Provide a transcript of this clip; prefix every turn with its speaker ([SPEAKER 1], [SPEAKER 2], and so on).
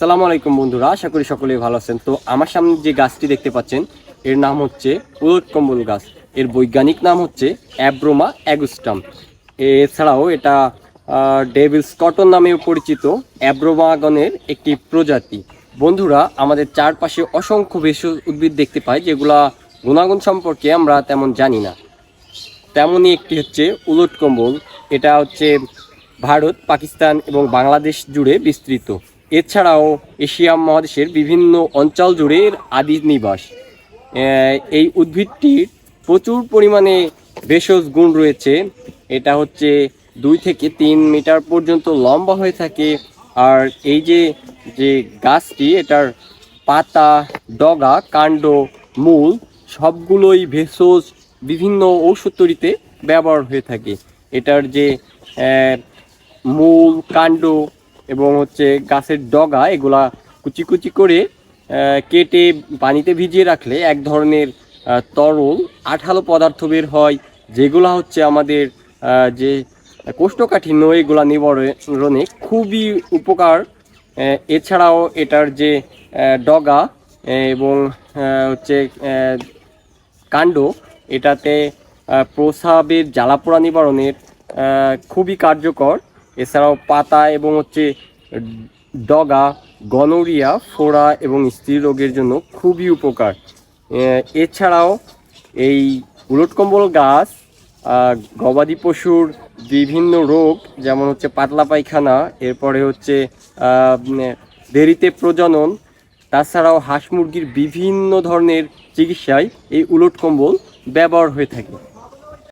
[SPEAKER 1] আসসালামু আলাইকুম বন্ধুরা, আশা করি সকলেই ভালো আছেন। তো আমার সামনে যে গাছটি দেখতে পাচ্ছেন, এর নাম হচ্ছে উলট কম্বল গাছ। এর বৈজ্ঞানিক নাম হচ্ছে অ্যাব্রোমা অ্যাগুস্টাম। এছাড়াও এটা ডেভিলস কটন নামেও পরিচিত, অ্যাব্রোমাগনের একটি প্রজাতি। বন্ধুরা, আমাদের চারপাশে অসংখ্য ভেষজ উদ্ভিদ দেখতে পাই, যেগুলা গুণাগুণ সম্পর্কে আমরা তেমন জানি না। তেমনই একটি হচ্ছে উলট কম্বল। এটা হচ্ছে ভারত, পাকিস্তান এবং বাংলাদেশ জুড়ে বিস্তৃত। এছাড়াও এশিয়া মহাদেশের বিভিন্ন অঞ্চল জুড়ে আদি নিবাস। এই উদ্ভিদটির প্রচুর পরিমাণে ভেষজ গুণ রয়েছে। এটা হচ্ছে দুই থেকে তিন মিটার পর্যন্ত লম্বা হয়ে থাকে। আর এই যে যে গাছটি, এটার পাতা, ডগা, কাণ্ড, মূল সবগুলোই ভেষজ বিভিন্ন ঔষধ তৈরিতে ব্যবহার হয়ে থাকে। এটার যে মূল, কাণ্ড এবং হচ্ছে গাছের ডগা, এগুলা কুচি কুচি করে কেটে পানিতে ভিজিয়ে রাখলে এক ধরনের তরল, আঠালো পদার্থ বের হয়, যেগুলা হচ্ছে আমাদের যে কোষ্ঠকাঠিন্য, এগুলা নিবারণে খুবই উপকার। এছাড়াও এটার যে ডগা এবং হচ্ছে কাণ্ড, এটাতে প্রসাবের জ্বালাপোড়া নিবারণের খুবই কার্যকর। এছাড়াও পাতা এবং হচ্ছে ডগা, গনোরিয়া, ফোড়া এবং স্ত্রী রোগের জন্য খুবই উপকার। এছাড়াও এই উলটকম্বল গাছ গবাদি পশুর বিভিন্ন রোগ, যেমন হচ্ছে পাতলা পায়খানা, এরপরে হচ্ছে দেরিতে প্রজনন, তাছাড়াও হাঁস মুরগির বিভিন্ন ধরনের চিকিৎসায় এই উলট কম্বল ব্যবহার হয়ে থাকে।